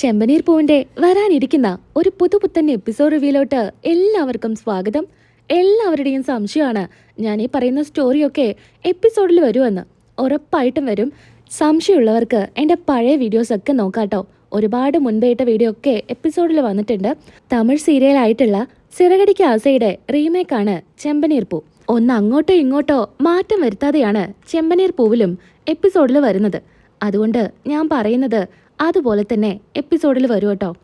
ചെമ്പനീർ പൂവിന്റെ വരാനിരിക്കുന്ന ഒരു പുതുപുത്തൻ എപ്പിസോഡ് റിവ്യൂലോട്ട് എല്ലാവർക്കും സ്വാഗതം. എല്ലാവരുടെയും സംശയമാണ്. ഞാൻ ഈ പറയുന്ന സ്റ്റോറിയൊക്കെ എപ്പിസോഡിൽ വരുമെന്ന്. ഉറപ്പായിട്ടും വരും. സംശയമുള്ളവർക്ക് എന്റെ പഴയ വീഡിയോസൊക്കെ നോക്കാട്ടോ. ഒരുപാട് മുൻപേട്ട വീഡിയോ ഒക്കെ എപ്പിസോഡിൽ വന്നിട്ടുണ്ട്. തമിഴ് സീരിയലായിട്ടുള്ള സിറകടിക്ക് ആസയുടെ റീമേക്കാണ് ചെമ്പനീർ പൂ. ഒന്ന് അങ്ങോട്ടോ ഇങ്ങോട്ടോ മാറ്റം വരുത്താതെയാണ് ചെമ്പനീർ പൂവിലും എപ്പിസോഡിൽ വരുന്നത്. അതുകൊണ്ട് ഞാൻ പറയുന്നത് അതുപോലെ തന്നെ എപ്പിസോഡിൽ വരും കേട്ടോ.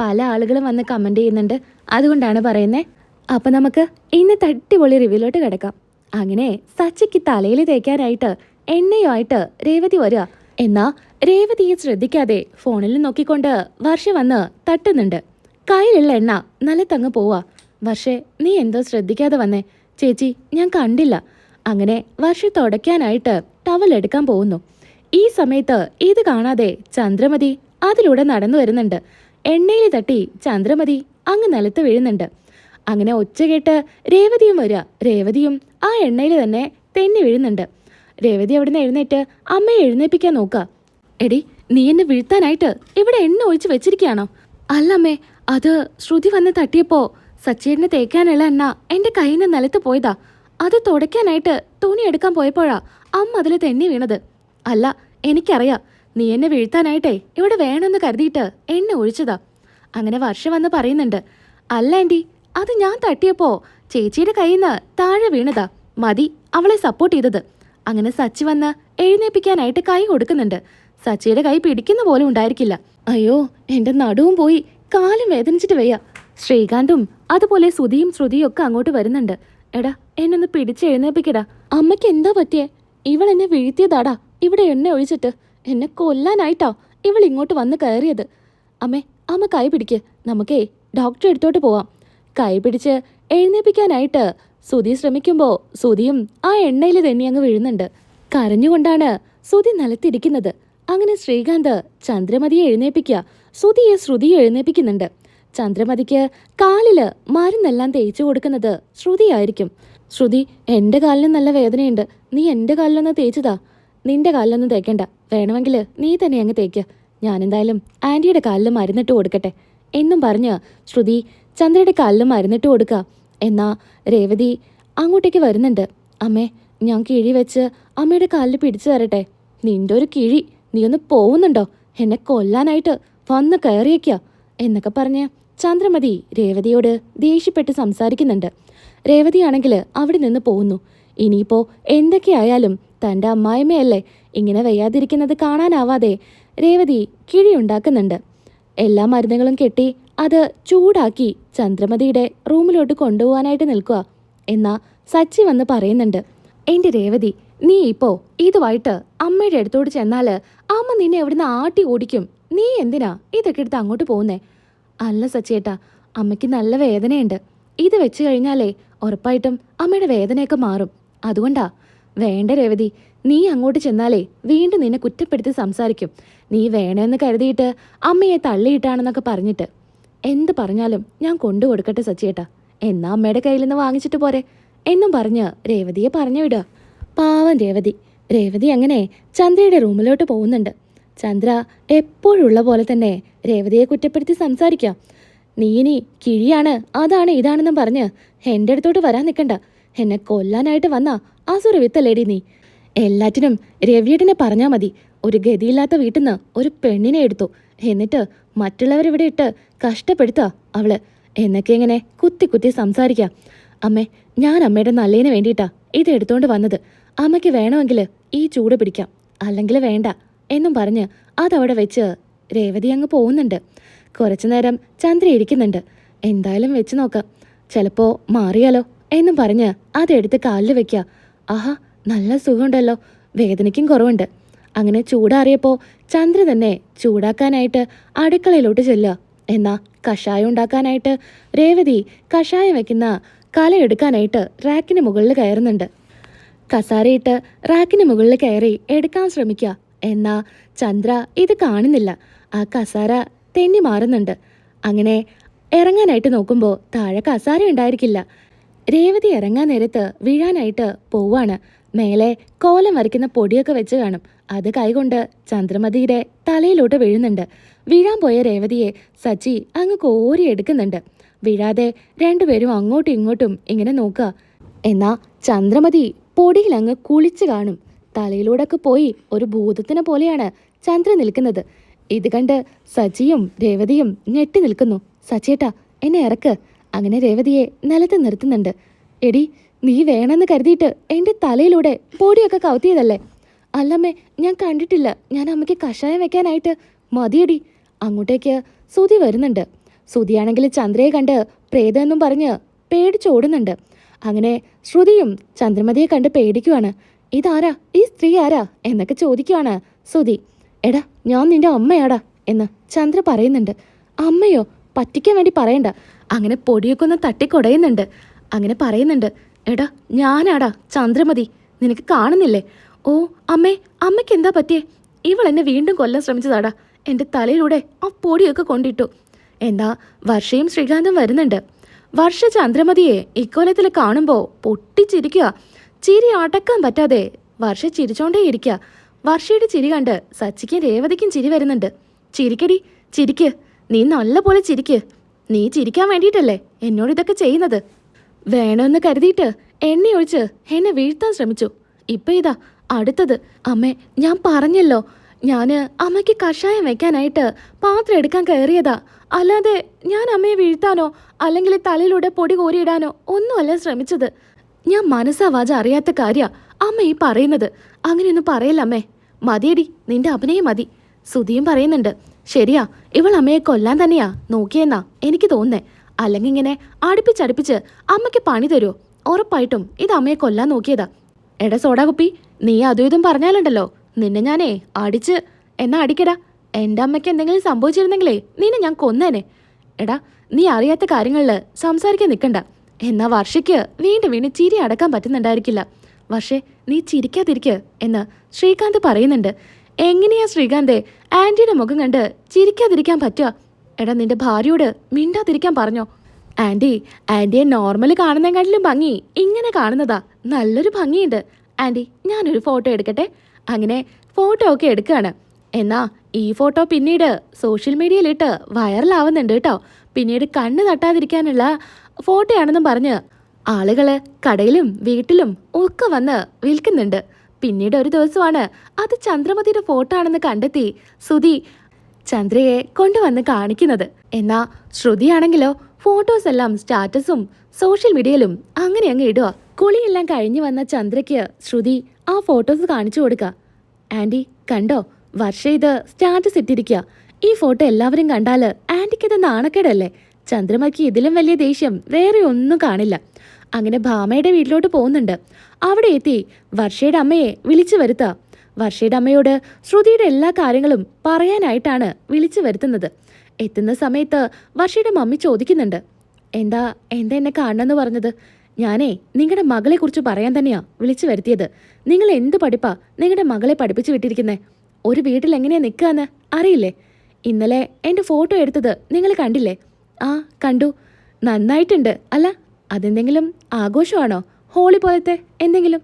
പല ആളുകളും വന്ന് കമന്റ് ചെയ്യുന്നുണ്ട്. അതുകൊണ്ടാണ് പറയുന്നത് അപ്പം നമുക്ക് ഇന്ന് തട്ടിപൊളി റിവ്യൂലോട്ട് കിടക്കാം. അങ്ങനെ സച്ചിക്ക് തലയിൽ തേക്കാനായിട്ട് എണ്ണയുമായിട്ട് രേവതി വരിക. എന്നാൽ രേവതിയെ ശ്രദ്ധിക്കാതെ ഫോണിൽ നോക്കിക്കൊണ്ട് വർഷ വന്ന് തട്ടുന്നുണ്ട്. കയ്യിലുള്ള എണ്ണ നല്ല തങ്ങ് പോവാ. വർഷേ നീ എന്തോ ശ്രദ്ധിക്കാതെ വന്നേ. ചേച്ചി ഞാൻ കണ്ടില്ല. അങ്ങനെ വർഷ തുടയ്ക്കാനായിട്ട് ടവൽ എടുക്കാൻ പോകുന്നു. ഈ സമയത്ത് ഇത് കാണാതെ ചന്ദ്രമതി അതിലൂടെ നടന്നു വരുന്നുണ്ട്. എണ്ണയിൽ തട്ടി ചന്ദ്രമതി അങ്ങ് നിലത്ത് വീഴുന്നുണ്ട്. അങ്ങനെ ഒച്ച കേട്ട് രേവതിയും വരിക. രേവതിയും ആ എണ്ണയിൽ തന്നെ തെന്നി വീഴുന്നുണ്ട്. രേവതി അവിടുന്ന് എഴുന്നേറ്റ് അമ്മയെ എഴുന്നേപ്പിക്കാൻ നോക്കുക. എടി നീ എന്നെ വീഴ്ത്താനായിട്ട് ഇവിടെ എണ്ണ ഒഴിച്ച് വെച്ചിരിക്കുകയാണോ? അല്ല അമ്മേ അത് ശ്രുതി വന്ന് തട്ടിയപ്പോൾ സച്ചേടിനെ തേക്കാനുള്ള എണ്ണ എന്റെ കയ്യിൽ നിന്ന് നിലത്ത് പോയതാ. അത് തുടയ്ക്കാനായിട്ട് തുണി എടുക്കാൻ പോയപ്പോഴാ അമ്മ അതിൽ തെന്നി വീണത്. അല്ല എനിക്കറിയാം. നീ എന്നെ വീഴ്ത്താനായിട്ടേ ഇവിടെ വേണമെന്ന് കരുതിയിട്ട് എന്നെ ഒഴിച്ചതാ. അങ്ങനെ വർഷ വന്ന് പറയുന്നുണ്ട് അല്ല ആന്റി അത് ഞാൻ തട്ടിയപ്പോ ചേച്ചിയുടെ കയ്യിൽ നിന്ന് താഴെ വീണതാ. മതി അവളെ സപ്പോർട്ട് ചെയ്തത്. അങ്ങനെ സച്ചി വന്ന് എഴുന്നേപ്പിക്കാനായിട്ട് കൈ കൊടുക്കുന്നുണ്ട്. സച്ചിയുടെ കൈ പിടിക്കുന്ന പോലും ഉണ്ടായിരിക്കില്ല. അയ്യോ എന്റെ നടുവും പോയി കാലും വേദനിച്ചിട്ട് വയ്യ. ശ്രീകാന്തും അതുപോലെ ശ്രുതിയും ശ്രുതിയും ഒക്കെ അങ്ങോട്ട് വരുന്നുണ്ട്. എടാ എന്നൊന്ന് പിടിച്ച് എഴുന്നേപ്പിക്കടാ. അമ്മയ്ക്ക് എന്താ പറ്റിയേ? ഇവൾ എന്നെ വീഴ്ത്തിയതാടാ. ഇവിടെ എണ്ണ ഒഴിച്ചിട്ട് എന്നെ കൊല്ലാനായിട്ടോ ഇവൾ ഇങ്ങോട്ട് വന്ന് കയറിയത്. അമ്മേ അമ്മ കൈ പിടിക്ക്. നമുക്കേ ഡോക്ടറെ എടുത്തോട്ട് പോവാം. കൈ പിടിച്ച് എഴുന്നേപ്പിക്കാനായിട്ട് സുധി ശ്രമിക്കുമ്പോൾ സുധിയും ആ എണ്ണയിൽ തന്നെ അങ്ങ് വീഴുന്നുണ്ട്. കരഞ്ഞുകൊണ്ടാണ് സുധി നിലത്തിരിക്കുന്നത്. അങ്ങനെ ശ്രീകാന്ത് ചന്ദ്രമതിയെ എഴുന്നേപ്പിക്കുക സുധിയെ ശ്രുതിയെ എഴുന്നേപ്പിക്കുന്നുണ്ട്. ചന്ദ്രമതിക്ക് കാലിൽ മരുന്നെല്ലാം തേച്ചു കൊടുക്കുന്നത് ശ്രുതിയായിരിക്കും. ശ്രുതി എന്റെ കാലിന് നല്ല വേദനയുണ്ട്. നീ എന്റെ കാലിലൊന്ന് തേച്ചതാ. നിന്റെ കാലിലൊന്നും തേക്കണ്ട. വേണമെങ്കിൽ നീ തന്നെ അങ്ങ് തേക്ക്. ഞാനെന്തായാലും ആന്റിയുടെ കാലിൽ മരുന്നിട്ട് കൊടുക്കട്ടെ. എന്നും പറഞ്ഞ് ശ്രുതി ചന്ദ്രയുടെ കാലിൽ മരുന്നിട്ട് കൊടുക്കുക എന്നാ രേവതി അങ്ങോട്ടേക്ക് വരുന്നുണ്ട്. അമ്മേ ഞാൻ കിഴി വെച്ച് അമ്മയുടെ കാലിൽ പിടിച്ചു തരട്ടെ. നിന്റെ ഒരു കിഴി നീ ഒന്ന് പോകുന്നുണ്ടോ എന്നെ കൊല്ലാനായിട്ട് വന്ന് കയറിയേക്ക. എന്നൊക്കെ പറഞ്ഞ് ചന്ദ്രമതി രേവതിയോട് ദേഷ്യപ്പെട്ട് സംസാരിക്കുന്നുണ്ട്. രേവതിയാണെങ്കിൽ അവിടെ നിന്ന് പോകുന്നു. ഇനിയിപ്പോ എന്തൊക്കെയായാലും തന്റെ അമ്മായിമ്മയല്ലേ? ഇങ്ങനെ വയ്യാതിരിക്കുന്നത് കാണാനാവാതെ രേവതി കിഴിയുണ്ടാക്കുന്നുണ്ട് എല്ലാ മരുന്നുകളും കെട്ടി അത് ചൂടാക്കി ചന്ദ്രമതിയുടെ റൂമിലോട്ട് കൊണ്ടുപോകാനായിട്ട് നിൽക്കുക എന്നാ സച്ചി വന്ന് പറയുന്നുണ്ട്. എന്റെ രേവതി നീ ഇപ്പോ ഇതുമായിട്ട് അമ്മയുടെ അടുത്തോട്ട് ചെന്നാൽ അമ്മ നിന്നെ എവിടുന്ന് ആട്ടി ഓടിക്കും. നീ എന്തിനാ ഇതൊക്കെ എടുത്ത് അങ്ങോട്ട് പോകുന്നേ? അല്ല സച്ചിയേട്ടാ അമ്മയ്ക്ക് നല്ല വേദനയുണ്ട്. ഇത് വെച്ച് കഴിഞ്ഞാലേ ഉറപ്പായിട്ടും അമ്മയുടെ വേദനയൊക്കെ മാറും. അതുകൊണ്ടാ വേണ്ട രേവതി നീ അങ്ങോട്ട് ചെന്നാലേ വീണ്ടും നിന്നെ കുറ്റപ്പെടുത്തി സംസാരിക്കും. നീ വേണമെന്ന് കരുതിയിട്ട് അമ്മയെ തള്ളിയിട്ടാണെന്നൊക്കെ പറഞ്ഞിട്ട്. എന്ത് പറഞ്ഞാലും ഞാൻ കൊണ്ടു കൊടുക്കട്ടെ സച്ചിയേട്ടാ. എന്നാ അമ്മയുടെ കയ്യിൽ നിന്ന് വാങ്ങിച്ചിട്ട് പോരെ. എന്നും പറഞ്ഞ് രേവതിയെ പറഞ്ഞു വിടുക. പാവം രേവതി. രേവതി അങ്ങനെ ചന്ദ്രയുടെ റൂമിലോട്ട് പോകുന്നുണ്ട്. ചന്ദ്ര എപ്പോഴുള്ള പോലെ തന്നെ രേവതിയെ കുറ്റപ്പെടുത്തി സംസാരിക്കാം. നീ ഇനി കിഴിയാണ് അതാണ് ഇതാണെന്നും പറഞ്ഞ് എന്റെ അടുത്തോട്ട് വരാൻ നിൽക്കണ്ട എന്നെ കൊല്ലാനായിട്ട് വന്ന അസുര വിത്തല്ലേടി നീ. എല്ലാറ്റിനും രവിയേട്ടനെ പറഞ്ഞാൽ മതി. ഒരു ഗതിയില്ലാത്ത വീട്ടിൽ നിന്ന് ഒരു പെണ്ണിനെ എടുത്തു. എന്നിട്ട് മറ്റുള്ളവരിവിടെ ഇട്ട് കഷ്ടപ്പെടുത്താ അവൾ. എന്നൊക്കെ ഇങ്ങനെ കുത്തി കുത്തി സംസാരിക്കാം. അമ്മേ ഞാൻ അമ്മയുടെ നല്ലതിന് വേണ്ടിയിട്ടാ ഇത് എടുത്തോണ്ട് വന്നത്. അമ്മയ്ക്ക് വേണമെങ്കിൽ ഈ ചൂട് പിടിക്കാം. അല്ലെങ്കിൽ വേണ്ട എന്നും പറഞ്ഞ് അതവിടെ വെച്ച് രേവതി അങ്ങ് പോകുന്നുണ്ട്. കുറച്ചു നേരം ചന്ദ്ര ഇരിക്കുന്നുണ്ട്. എന്തായാലും വെച്ച് നോക്കാം. ചിലപ്പോൾ മാറിയാലോ എന്നും പറഞ്ഞ് അതെടുത്ത് കാലിൽ വെക്കുക ആഹാ നല്ല സുഖമുണ്ടല്ലോ. വേദനയ്ക്കും കുറവുണ്ട്. അങ്ങനെ ചൂടാറിയപ്പോൾ ചന്ദ്ര തന്നെ ചൂടാക്കാനായിട്ട് അടുക്കളയിലോട്ട് ചെല്ലുക. എന്നാ കഷായം ഉണ്ടാക്കാനായിട്ട് രേവതി കഷായം വെക്കുന്ന കല എടുക്കാനായിട്ട് റാക്കിന് മുകളിൽ കയറുന്നുണ്ട്. കസാരയിട്ട് റാക്കിന് മുകളിൽ കയറി എടുക്കാൻ ശ്രമിക്കുക. എന്നാ ചന്ദ്ര ഇത് കാണുന്നില്ല. ആ കസാര തെന്നി മാറുന്നുണ്ട്. അങ്ങനെ ഇറങ്ങാനായിട്ട് നോക്കുമ്പോൾ താഴെ കസാര ഉണ്ടായിരിക്കില്ല. രേവതി ഇറങ്ങാൻ നേരത്ത് വീഴാനായിട്ട് പോവാണ് മേലെ കോലം വരയ്ക്കുന്ന പൊടിയൊക്കെ വെച്ച് കാണും. അത് കൈകൊണ്ട് ചന്ദ്രമതിയുടെ തലയിലോട്ട് വീഴുന്നുണ്ട്. വീഴാൻ പോയ രേവതിയെ സച്ചി അങ്ങ് കോരി എടുക്കുന്നുണ്ട്. വീഴാതെ രണ്ടുപേരും അങ്ങോട്ടും ഇങ്ങോട്ടും ഇങ്ങനെ നോക്കുക. എന്നാ ചന്ദ്രമതി പൊടിയിൽ അങ്ങ് കുളിച്ചു കാണും. തലയിലൂടെയൊക്കെ പോയി ഒരു ഭൂതത്തിനെ പോലെയാണ് ചന്ദ്രൻ നിൽക്കുന്നത്. ഇത് കണ്ട് സച്ചിയും രേവതിയും ഞെട്ടി നിൽക്കുന്നു. സച്ചിയേട്ടാ എന്നെ ഇറക്ക്. അങ്ങനെ രേവതിയെ നിലത്ത് നിർത്തുന്നുണ്ട്. എടി നീ വേണമെന്ന് കരുതിയിട്ട് എന്റെ തലയിലൂടെ പൊടിയൊക്കെ കവത്തിയതല്ലേ? അല്ലമ്മേ ഞാൻ കണ്ടിട്ടില്ല. ഞാൻ അമ്മയ്ക്ക് കഷായം വെക്കാനായിട്ട്. മതിയടി. അങ്ങോട്ടേക്ക് സുതി വരുന്നുണ്ട്. സുതിയാണെങ്കിൽ ചന്ദ്രയെ കണ്ട് പ്രേതമെന്നും പറഞ്ഞ് പേടിച്ചോടുന്നുണ്ട് അങ്ങനെ ശ്രുതിയും ചന്ദ്രമതിയെ കണ്ട് പേടിക്കുവാണ്. ഇതാരാ? ഈ സ്ത്രീ ആരാ? എന്നൊക്കെ ചോദിക്കുവാണ് സുതി എടാ ഞാൻ നിന്റെ അമ്മയാടാ എന്ന് ചന്ദ്ര പറയുന്നുണ്ട്. അമ്മയോ? പറ്റിക്കാൻ വേണ്ടി പറയണ്ട. അങ്ങനെ പൊടിയൊക്കെ ഒന്ന് തട്ടിക്കൊടയുന്നുണ്ട്. അങ്ങനെ പറയുന്നുണ്ട് എടാ ഞാനാടാ ചന്ദ്രമതി നിനക്ക് കാണുന്നില്ലേ? ഓ അമ്മേ അമ്മയ്ക്ക് എന്താ പറ്റിയേ? ഇവൾ എന്നെ വീണ്ടും കൊല്ലാൻ ശ്രമിച്ചതാടാ. എന്റെ തലയിലൂടെ ആ പൊടിയൊക്കെ കൊണ്ടിട്ടു. എന്താ വർഷയും ശ്രീകാന്തും വരുന്നുണ്ട്. വർഷ ചന്ദ്രമതിയെ ഇക്കോലത്തിൽ കാണുമ്പോൾ പൊട്ടിച്ചിരിക്കുക ചിരി അടക്കാൻ പറ്റാതെ വർഷ ചിരിച്ചോണ്ടേ ഇരിക്കുക വർഷയുടെ ചിരി കണ്ട് സച്ചിക്കും രേവതിക്കും ചിരി വരുന്നുണ്ട്. ചിരിക്കടി ചിരിക്ക്. നീ നല്ല പോലെ ചിരിക്ക്. നീ ചിരിക്കാൻ വേണ്ടിയിട്ടല്ലേ എന്നോട് ഇതൊക്കെ ചെയ്യുന്നത്? വേണമെന്ന് കരുതിയിട്ട് എന്നെ ഒഴിച്ച് എന്നെ വീഴ്ത്താൻ ശ്രമിച്ചു. ഇപ്പൊ ഇതാ അടുത്തത്. അമ്മേ ഞാൻ പറഞ്ഞല്ലോ. ഞാൻ അമ്മയ്ക്ക് കഷായം വെക്കാനായിട്ട് പാത്രം എടുക്കാൻ കയറിയതാ. അല്ലാതെ ഞാൻ അമ്മയെ വീഴ്ത്താനോ അല്ലെങ്കിൽ തലയിലൂടെ പൊടി കോരിയിടാനോ ഒന്നുമല്ല ശ്രമിച്ചത്. ഞാൻ മനസ്സാവാജ അറിയാത്ത കാര്യ അമ്മ ഈ പറയുന്നത്. അങ്ങനെയൊന്നും പറയല്ല അമ്മേ. മതിയടി നിന്റെ അഭിനയം മതി. സുധിയും പറയുന്നുണ്ട് ശരിയാ ഇവൾ അമ്മയെ കൊല്ലാൻ തന്നെയാ. നോക്കിയെന്നാ എനിക്ക് തോന്നുന്നേ. അല്ലെങ്കിൽ ഇങ്ങനെ അടുപ്പിച്ചടുപ്പിച്ച് അമ്മയ്ക്ക് പണി തരുമോ ഉറപ്പായിട്ടും ഇത് അമ്മയെ കൊല്ലാൻ നോക്കിയതാ. എടാ സോടാ കുപ്പി നീ അതും ഇതും പറഞ്ഞാലുണ്ടല്ലോ. നിന്നെ ഞാനേ അടിച്ച് എന്നാ അടിക്കടാ. എന്റെ അമ്മയ്ക്ക് എന്തെങ്കിലും സംഭവിച്ചിരുന്നെങ്കിലേ നിന്നെ ഞാൻ കൊന്നേനെ. എടാ നീ അറിയാത്ത കാര്യങ്ങളിൽ സംസാരിക്കാൻ നിൽക്കണ്ട എന്നാ വർഷയ്ക്ക് വീണ്ടും വീണ്ടും ചിരി അടക്കാൻ പറ്റുന്നുണ്ടായിരിക്കില്ല. വർഷേ നീ ചിരിക്കാതിരിക്കുക എന്ന് ശ്രീകാന്ത് പറയുന്നുണ്ട്. എങ്ങനെയാ ശ്രീകാന്തേ? ആന്റിയുടെ മുഖം കണ്ട് ചിരിക്കാതിരിക്കാൻ പറ്റുക. എടാ നിന്റെ ഭാര്യയോട് മിണ്ടാതിരിക്കാൻ പറഞ്ഞോ? ആന്റി ആന്റിയെ നോർമൽ കാണുന്നതിനെക്കാട്ടിലും ഭംഗി ഇങ്ങനെ കാണുന്നതാ. നല്ലൊരു ഭംഗിയുണ്ട്. ആന്റി ഞാനൊരു ഫോട്ടോ എടുക്കട്ടെ? അങ്ങനെ ഫോട്ടോ ഒക്കെ എടുക്കുകയാണ്. എന്നാ ഈ ഫോട്ടോ പിന്നീട് സോഷ്യൽ മീഡിയയിലിട്ട് വൈറലാവുന്നുണ്ട് കേട്ടോ. പിന്നീട് കണ്ണ് തട്ടാതിരിക്കാനുള്ള ഫോട്ടോയാണെന്നും പറഞ്ഞ് ആളുകൾ കടയിലും വീട്ടിലും ഒക്കെ വന്ന് വിൽക്കുന്നുണ്ട്. പിന്നീട് ഒരു ദിവസമാണ് അത് ചന്ദ്രമതിയുടെ ഫോട്ടോ ആണെന്ന് കണ്ടെത്തി സുധി ചന്ദ്രയെ കൊണ്ടുവന്ന് കാണിക്കുന്നത്. എന്നാ ശ്രുതിയാണെങ്കിലോ ഫോട്ടോസ് എല്ലാം സ്റ്റാറ്റസും സോഷ്യൽ മീഡിയയിലും അങ്ങനെ അങ്ങ് ഇടുക. കുളിയെല്ലാം കഴിഞ്ഞു വന്ന ചന്ദ്രയ്ക്ക് ശ്രുതി ആ ഫോട്ടോസ് കാണിച്ചു കൊടുക്ക. ആന്റി കണ്ടോ? വർഷ ഇത് സ്റ്റാറ്റസ് ഇട്ടിരിക്കുക ഈ ഫോട്ടോ എല്ലാവരും കണ്ടാൽ ആന്റിക്ക് ഇത് നാണക്കേടല്ലേ? ചന്ദ്രമയ്ക്ക് ഇതിലും വലിയ ദേഷ്യം വേറെ ഒന്നും കാണില്ല. അങ്ങനെ ഭാമയുടെ വീട്ടിലോട്ട് പോകുന്നുണ്ട്. അവിടെ എത്തി വർഷയുടെ അമ്മയെ വിളിച്ചു വരുത്തുക വർഷയുടെ അമ്മയോട് ശ്രുതിയുടെ എല്ലാ കാര്യങ്ങളും പറയാനായിട്ടാണ് വിളിച്ചു വരുത്തുന്നത്. എത്തുന്ന സമയത്ത് വർഷയുടെ മമ്മി ചോദിക്കുന്നുണ്ട്. എന്താ എന്താ എന്നെ കാണണമെന്ന് പറഞ്ഞത്? ഞാനേ നിങ്ങളുടെ മകളെ കുറിച്ച് പറയാൻ തന്നെയാ വിളിച്ചു വരുത്തിയത്. നിങ്ങൾ എന്ത് പഠിപ്പാ നിങ്ങളുടെ മകളെ പഠിപ്പിച്ചു വിട്ടിരിക്കുന്നേ? ഒരു വീട്ടിൽ എങ്ങനെയാ നിൽക്കുകയെന്ന് അറിയില്ലേ? ഇന്നലെ എന്റെ ഫോട്ടോ എടുത്തത് നിങ്ങൾ കണ്ടില്ലേ? ആ കണ്ടു. നന്നായിട്ടുണ്ട്. അല്ല അതെന്തെങ്കിലും ആഘോഷമാണോ? ഹോളി പോലത്തെ എന്തെങ്കിലും?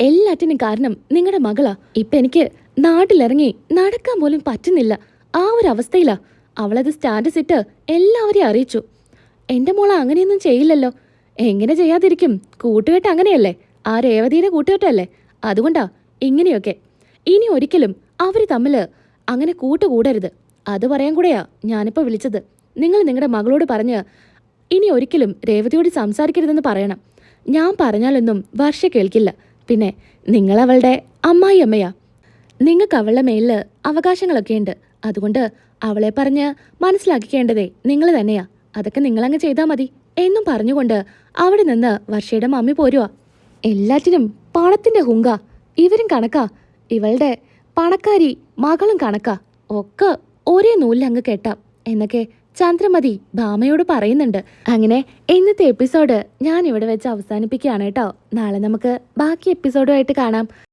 എല്ലാറ്റിനും കാരണം നിങ്ങളുടെ മകളാ. ഇപ്പൊ എനിക്ക് നാട്ടിലിറങ്ങി നടക്കാൻ പോലും പറ്റുന്നില്ല. ആ ഒരു അവസ്ഥയിലാ. അവളത് സ്റ്റാറ്റസ് ഇട്ട് എല്ലാവരെയും അറിയിച്ചു. എന്റെ മോള അങ്ങനെയൊന്നും ചെയ്യില്ലല്ലോ. എങ്ങനെ ചെയ്യാതിരിക്കും? കൂട്ടുകെട്ട് അങ്ങനെയല്ലേ? ആ രേവതിയുടെ കൂട്ടുകെട്ടല്ലേ? അതുകൊണ്ടാ ഇങ്ങനെയൊക്കെ. ഇനി ഒരിക്കലും അവർ തമ്മിൽ അങ്ങനെ കൂട്ടുകൂടരുത്. അത് പറയാൻ കൂടെയാ ഞാനിപ്പോ വിളിച്ചത്. നിങ്ങൾ നിങ്ങളുടെ മകളോട് പറഞ്ഞ് ഇനി ഒരിക്കലും രേവതിയോട് സംസാരിക്കരുതെന്ന് പറയണം. ഞാൻ പറഞ്ഞാലൊന്നും വർഷ കേൾക്കില്ല. പിന്നെ നിങ്ങളവളുടെ അമ്മായി അമ്മയാ. നിങ്ങൾക്ക് അവളുടെ മേലിൽ അവകാശങ്ങളൊക്കെ ഉണ്ട്. അതുകൊണ്ട് അവളെ പറഞ്ഞ് മനസ്സിലാക്കിക്കേണ്ടതേ നിങ്ങൾ തന്നെയാ. അതൊക്കെ നിങ്ങളങ്ങ് ചെയ്താൽ മതി. എന്നും പറഞ്ഞുകൊണ്ട് അവിടെ നിന്ന് വർഷയുടെ മമ്മി പോരുവാ. എല്ലാറ്റിനും പണത്തിന്റെ ഹുങ്ക. ഇവരും കണക്കാ. ഇവളുടെ പണക്കാരി മകളും കണക്കാ. ഒക്കെ ഒരേ നൂലിലങ്ങ് കെട്ടാം. എന്നൊക്കെ ചന്ദ്രമതി ഭാമയോട് പറയുന്നുണ്ട്. അങ്ങനെ ഇന്നത്തെ എപ്പിസോഡ് ഞാൻ ഇവിടെ വെച്ച് അവസാനിപ്പിക്കുകയാണ് കേട്ടോ. നാളെ നമുക്ക് ബാക്കി എപ്പിസോഡുമായിട്ട് കാണാം.